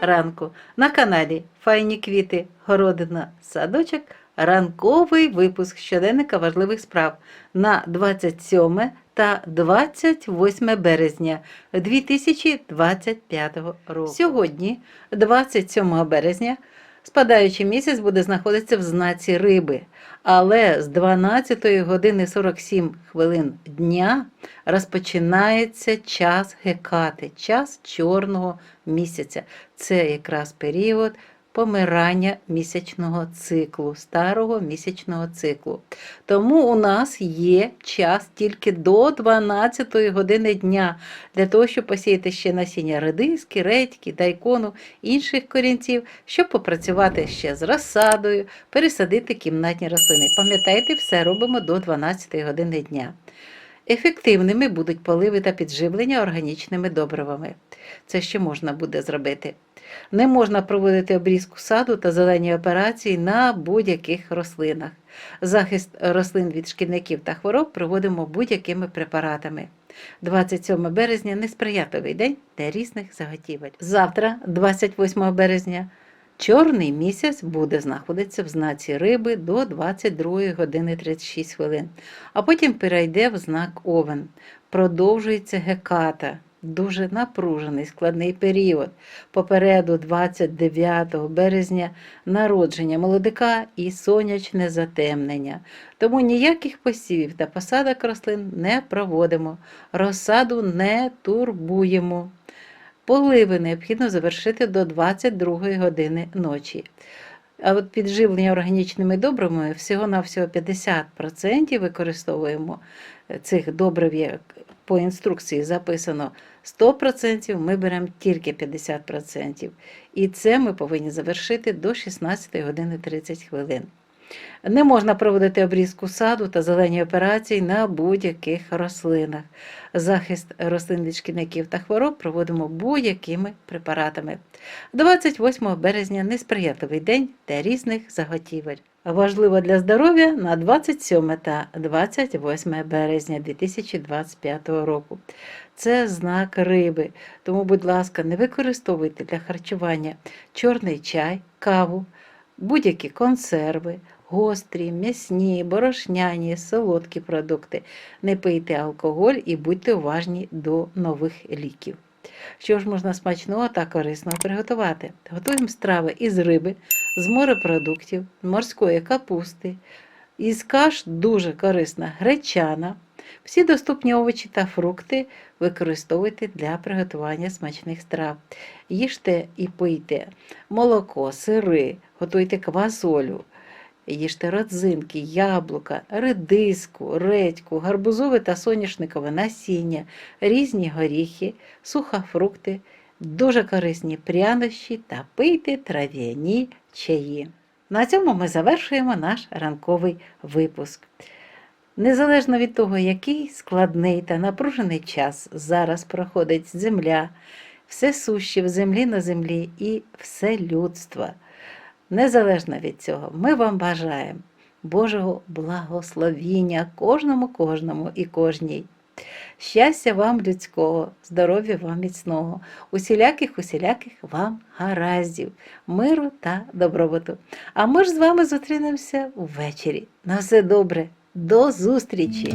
ранку на каналі Файні квіти, городина, садочок. Ранковий випуск щоденника важливих справ на 27 та 28 березня 2025 року. Сьогодні, 27 березня, спадаючий місяць буде знаходитися в знаці риби, але з 12 години 47 хвилин дня розпочинається час гекати, час чорного місяця. Це якраз період помирання місячного циклу, старого місячного циклу. Тому у нас є час тільки до 12 години дня для того, щоб посіяти ще насіння редиски, редьки, дайкону, інших корінців, щоб попрацювати ще з розсадою, пересадити кімнатні рослини. Пам'ятайте, все робимо до 12 години дня. Ефективними будуть поливи та підживлення органічними добривами. Це ще можна буде зробити. Не можна проводити обрізку саду та зелені операції на будь-яких рослинах. Захист рослин від шкідників та хвороб проводимо будь-якими препаратами. 27 березня несприятливий день для різних заготівель. Завтра, 28 березня, чорний місяць буде знаходитися в знаці риби до 22 години 36 хвилин, а потім перейде в знак Овен. Продовжується геката. Дуже напружений складний період. Попереду 29 березня народження молодика і сонячне затемнення. Тому ніяких посівів та посадок рослин не проводимо, розсаду не турбуємо. Поливи необхідно завершити до 22 години ночі. А от підживлення органічними добривами всього-навсього 50% використовуємо цих добрив, як по інструкції записано 100%, ми беремо тільки 50%. І це ми повинні завершити до 16 години 30 хвилин. Не можна проводити обрізку саду та зелені операції на будь-яких рослинах. Захист рослин від шкідників та хвороб проводимо будь-якими препаратами. 28 березня несприятливий день для різних заготівель. Важливо для здоров'я на 27 та 28 березня 2025 року. Це знак риби, тому, будь ласка, не використовуйте для харчування чорний чай, каву, будь-які консерви, гострі, м'ясні, борошняні, солодкі продукти. Не пийте алкоголь і будьте уважні до нових ліків. Що ж можна смачного та корисного приготувати? Готуємо страви із риби, з морепродуктів, морської капусти, із каш дуже корисна гречана. Всі доступні овочі та фрукти використовуйте для приготування смачних страв. Їжте і пийте молоко, сири, готуйте квасолю, їжте родзинки, яблука, редиску, редьку, гарбузове та соняшникове насіння, різні горіхи, сухофрукти, дуже корисні прянощі та пийте трав'яні чаї. На цьому ми завершуємо наш ранковий випуск. Незалежно від того, який складний та напружений час зараз проходить земля, все суще в землі на землі і все людство. Незалежно від цього, ми вам бажаємо Божого благословіння кожному, кожному і кожній. Щастя вам людського, здоров'я вам міцного, усіляких, усіляких вам гараздів, миру та добробуту. А ми ж з вами зустрінемося ввечері. На все добре, до зустрічі!